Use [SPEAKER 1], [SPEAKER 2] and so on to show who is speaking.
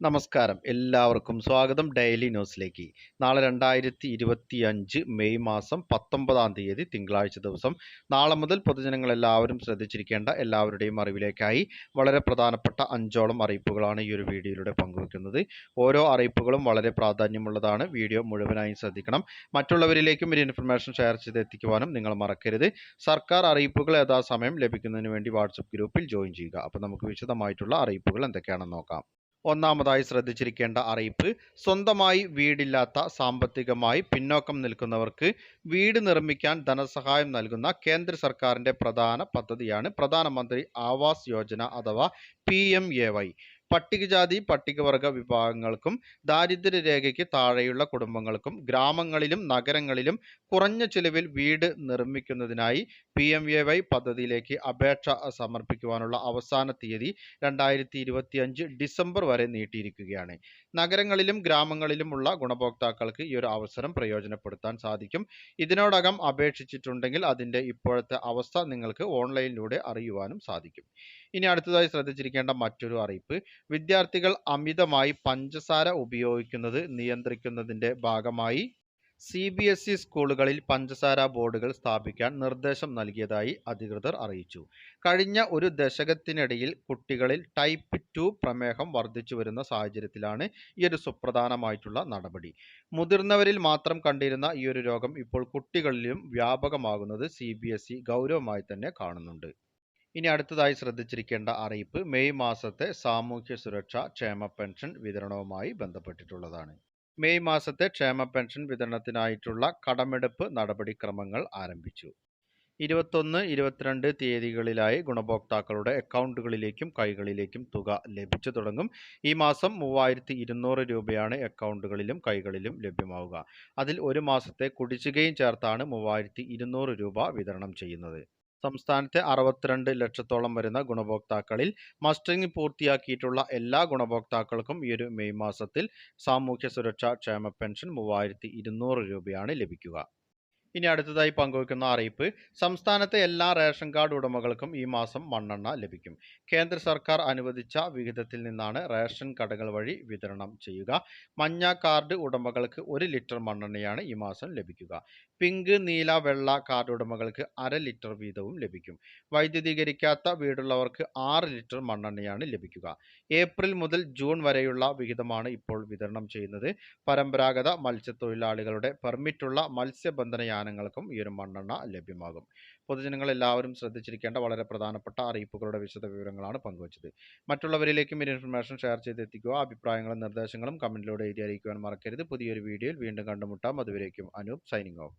[SPEAKER 1] നമസ്കാരം. എല്ലാവർക്കും സ്വാഗതം ഡെയിലി ന്യൂസിലേക്ക്. നാളെ രണ്ടായിരത്തി ഇരുപത്തി അഞ്ച് മെയ് മാസം പത്തൊമ്പതാം തീയതി തിങ്കളാഴ്ച ദിവസം. നാളെ മുതൽ പൊതുജനങ്ങൾ എല്ലാവരും ശ്രദ്ധിച്ചിരിക്കേണ്ട എല്ലാവരുടെയും അറിവിലേക്കായി വളരെ പ്രധാനപ്പെട്ട അഞ്ചോളം അറിയിപ്പുകളാണ് ഈ ഒരു വീഡിയോയിലൂടെ പങ്കുവെക്കുന്നത്. ഓരോ അറിയിപ്പുകളും വളരെ പ്രാധാന്യമുള്ളതാണ്. വീഡിയോ മുഴുവനായും ശ്രദ്ധിക്കണം. മറ്റുള്ളവരിലേക്കും ഒരു ഇൻഫർമേഷൻ ഷെയർ ചെയ്ത് എത്തിക്കുവാനും നിങ്ങൾ മറക്കരുത്. സർക്കാർ അറിയിപ്പുകൾ യഥാസമയം ലഭിക്കുന്നതിന് വേണ്ടി വാട്സപ്പ് ഗ്രൂപ്പിൽ ജോയിൻ ചെയ്യുക. അപ്പോൾ നമുക്ക് വിശദമായിട്ടുള്ള അറിയിപ്പുകൾ എന്തൊക്കെയാണെന്ന് നോക്കാം. ഒന്നാമതായി ശ്രദ്ധിച്ചിരിക്കേണ്ട അറിയിപ്പ് സ്വന്തമായി വീടില്ലാത്ത സാമ്പത്തികമായി പിന്നോക്കം നിൽക്കുന്നവർക്ക് വീട് നിർമ്മിക്കാൻ ധനസഹായം നൽകുന്ന കേന്ദ്ര സർക്കാരിന്റെ പ്രധാന പദ്ധതിയാണ് പ്രധാനമന്ത്രി ആവാസ് യോജന അഥവാ പി എം എ വൈ. പട്ടികജാതി പട്ടികവർഗ വിഭാഗങ്ങൾക്കും ദാരിദ്ര്യരേഖയ്ക്ക് താഴെയുള്ള കുടുംബങ്ങൾക്കും ഗ്രാമങ്ങളിലും നഗരങ്ങളിലും കുറഞ്ഞ ചിലവിൽ വീട് നിർമ്മിക്കുന്നതിനായി പി എം എ വൈ പദ്ധതിയിലേക്ക് അപേക്ഷ സമർപ്പിക്കുവാനുള്ള അവസാന തീയതി രണ്ടായിരത്തി ഇരുപത്തിയഞ്ച് ഡിസംബർ വരെ നീട്ടിയിരിക്കുകയാണ്. നഗരങ്ങളിലും ഗ്രാമങ്ങളിലുമുള്ള ഗുണഭോക്താക്കൾക്ക് ഈ ഒരു അവസരം പ്രയോജനപ്പെടുത്താൻ സാധിക്കും. ഇതിനോടകം അപേക്ഷിച്ചിട്ടുണ്ടെങ്കിൽ അതിന്റെ ഇപ്പോഴത്തെ അവസ്ഥ നിങ്ങൾക്ക് ഓൺലൈനിലൂടെ അറിയുവാനും സാധിക്കും. ഇനി അടുത്തതായി ശ്രദ്ധിച്ചിരിക്കേണ്ട മറ്റൊരു അറിയിപ്പ്. വിദ്യാർത്ഥികൾ അമിതമായി പഞ്ചസാര ഉപയോഗിക്കുന്നത് നിയന്ത്രിക്കുന്നതിന്റെ ഭാഗമായി സി ബി എസ് ഇ സ്കൂളുകളിൽ പഞ്ചസാര ബോർഡുകൾ സ്ഥാപിക്കാൻ നിർദ്ദേശം നൽകിയതായി അധികൃതർ അറിയിച്ചു. കഴിഞ്ഞ ഒരു ദശകത്തിനിടയിൽ കുട്ടികളിൽ ടൈപ്പ് ടു പ്രമേഹം വർദ്ധിച്ചു വരുന്ന സാഹചര്യത്തിലാണ് ഈ ഒരു സുപ്രധാനമായിട്ടുള്ള നടപടി. മുതിർന്നവരിൽ മാത്രം കണ്ടിരുന്ന ഈ ഒരു രോഗം ഇപ്പോൾ കുട്ടികളിലും വ്യാപകമാകുന്നത് സി ബി എസ് ഇ ഗൗരവമായി തന്നെ കാണുന്നുണ്ട്. ഇനി അടുത്തതായി ശ്രദ്ധിച്ചിരിക്കേണ്ട അറിയിപ്പ് മെയ് മാസത്തെ സാമൂഹ്യ സുരക്ഷ ക്ഷേമ പെൻഷൻ വിതരണവുമായി ബന്ധപ്പെട്ടിട്ടുള്ളതാണ്. മെയ് മാസത്തെ ക്ഷേമ പെൻഷൻ വിതരണത്തിനായിട്ടുള്ള കടമെടുപ്പ് നടപടിക്രമങ്ങൾ ആരംഭിച്ചു. ഇരുപത്തൊന്ന് ഇരുപത്തിരണ്ട് തീയതികളിലായി ഗുണഭോക്താക്കളുടെ അക്കൗണ്ടുകളിലേക്കും കൈകളിലേക്കും തുക ലഭിച്ചു തുടങ്ങും. ഈ മാസം മൂവായിരത്തി ഇരുന്നൂറ് രൂപയാണ് അക്കൗണ്ടുകളിലും കൈകളിലും ലഭ്യമാവുക. അതിൽ ഒരു മാസത്തെ കുടിശ്ശികയും ചേർത്താണ് മൂവായിരത്തി രൂപ വിതരണം ചെയ്യുന്നത്. സംസ്ഥാനത്തെ അറുപത്തിരണ്ട് ലക്ഷത്തോളം വരുന്ന ഗുണഭോക്താക്കളിൽ മസ്റ്ററിംഗ് പൂർത്തിയാക്കിയിട്ടുള്ള എല്ലാ ഗുണഭോക്താക്കൾക്കും ഈ ഒരു മെയ് മാസത്തിൽ സാമൂഹ്യ സുരക്ഷാ ക്ഷേമ പെൻഷൻ മൂവായിരത്തി രൂപയാണ് ലഭിക്കുക. ഇനി അടുത്തതായി പങ്കുവയ്ക്കുന്ന അറിയിപ്പ് സംസ്ഥാനത്തെ എല്ലാ റേഷൻ കാർഡ് ഉടമകൾക്കും ഈ മാസം മണ്ണെണ്ണ ലഭിക്കും. കേന്ദ്ര സർക്കാർ അനുവദിച്ച വിഹിതത്തിൽ നിന്നാണ് റേഷൻ കടകൾ വഴി വിതരണം ചെയ്യുക. മഞ്ഞ കാർഡ് ഉടമകൾക്ക് ഒരു ലിറ്റർ മണ്ണെണ്ണയാണ് ഈ മാസം ലഭിക്കുക. പിങ്ക് നീല വെള്ള കാർഡ് ഉടമകൾക്ക് അര ലിറ്റർ വീതവും ലഭിക്കും. വൈദ്യുതീകരിക്കാത്ത വീടുള്ളവർക്ക് ആറ് ലിറ്റർ മണ്ണെണ്ണയാണ് ലഭിക്കുക. ഏപ്രിൽ മുതൽ ജൂൺ വരെയുള്ള വിഹിതമാണ് ഇപ്പോൾ വിതരണം ചെയ്യുന്നത്. പരമ്പരാഗത മത്സ്യത്തൊഴിലാളികളുടെ പെർമിറ്റുള്ള മത്സ്യബന്ധന യാനങ്ങൾക്കും ഈ ഒരു മണ്ണെണ്ണ ലഭ്യമാകും. പൊതുജനങ്ങൾ എല്ലാവരും ശ്രദ്ധിച്ചിരിക്കേണ്ട വളരെ പ്രധാനപ്പെട്ട അറിയിപ്പുകളുടെ വിശദ വിവരങ്ങളാണ് പങ്കുവച്ചത്. മറ്റുള്ളവരിലേക്കും ഈ ഇൻഫർമേഷൻ ഷെയർ ചെയ്തെത്തിക്കുക അഭിപ്രായങ്ങളും നിർദ്ദേശങ്ങളും കമന്റിലൂടെ എഴുതി അറിയിക്കുവാൻ മറക്കരുത്. പുതിയൊരു വീഡിയോയിൽ വീണ്ടും കണ്ടുമുട്ടാം. അതുവരേക്കും അനൂപ് സൈനിങ് ഓഫ്.